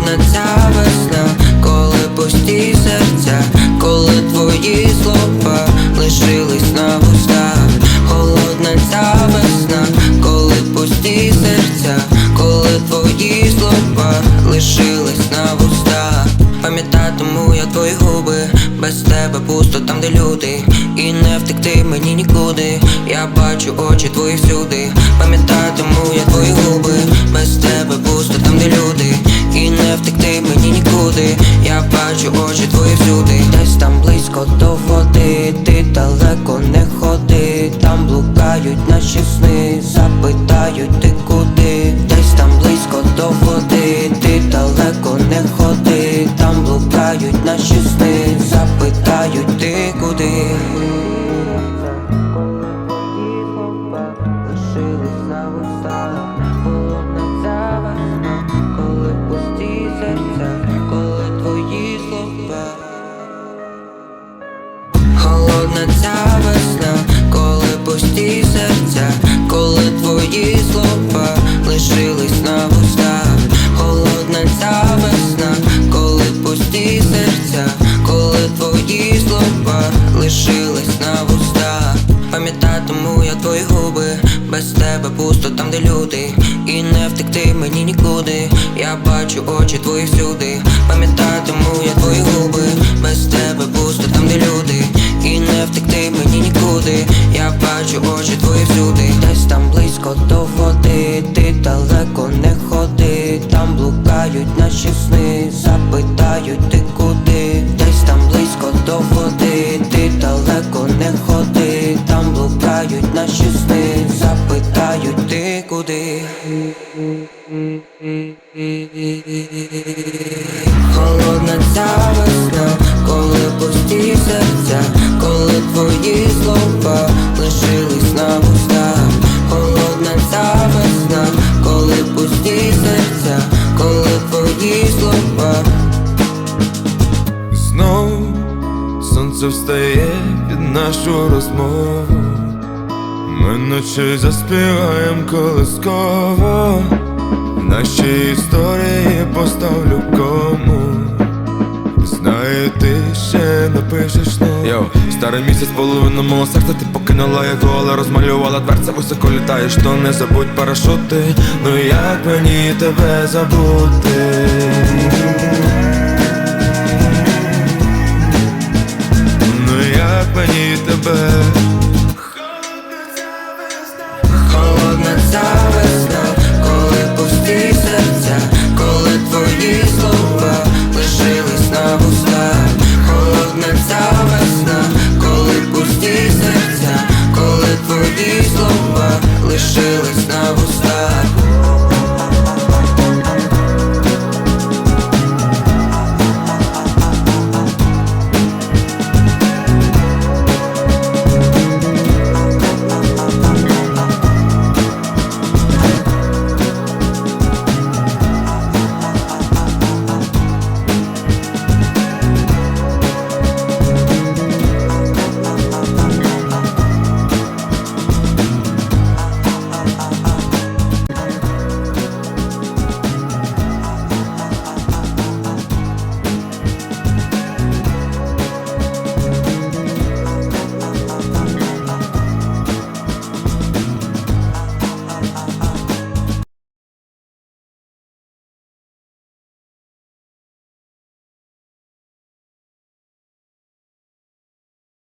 Холодна ця весна, коли пусті серця, коли твої слова лишились на вустах. Холодна ця весна, коли пусті серця, коли твої слова лишились на вустах. Пам'ятатиму я твої губи, без тебе пусто там, де люди, і не втекти мені нікуди. Я бачу очі твої всюди. Пам'ятатиму я твої губи, без тебе пусто там, де люди, і не втекти мені нікуди. Я бачу очі твої всюди. Десь там близько до води, ти далеко не ходи. Там блукають наші сни, запитають ти куди. Десь там близько до води, ти далеко не ходи. Там блукають наші сни, запитають ти Холодна ця весна, коли пусті серця, коли твої слова лишились на вустах. Холодна ця весна, коли пусті серця, коли твої слова лишились на вустах. Пам'ятатиму я твої губи, без тебе пусто там, де люди, і не втекти мені нікуди. Я бачу очі твої всюди. Пам'ятатиму я твої губи, бачу очі твої всюди. Десь там близько до води, ти далеко не ходи. Там блукають наші сни, запитають ти куди. Десь там близько до води, ти далеко не ходи. Там блукають наші сни, запитають ти куди. Холодна ця весна, коли пусті серця, коли твої слова сонце встає під нашу розмову. Ми ночі заспіваєм колисково. В нашій історії поставлю кому. Знаю, ти ще напишеш ну Йоу, старий місяць, половину мого серця ти покинула його, але розмалювала дверця, високо літаєш, то не забудь парашути. Ну як мені тебе забути? Мені тебе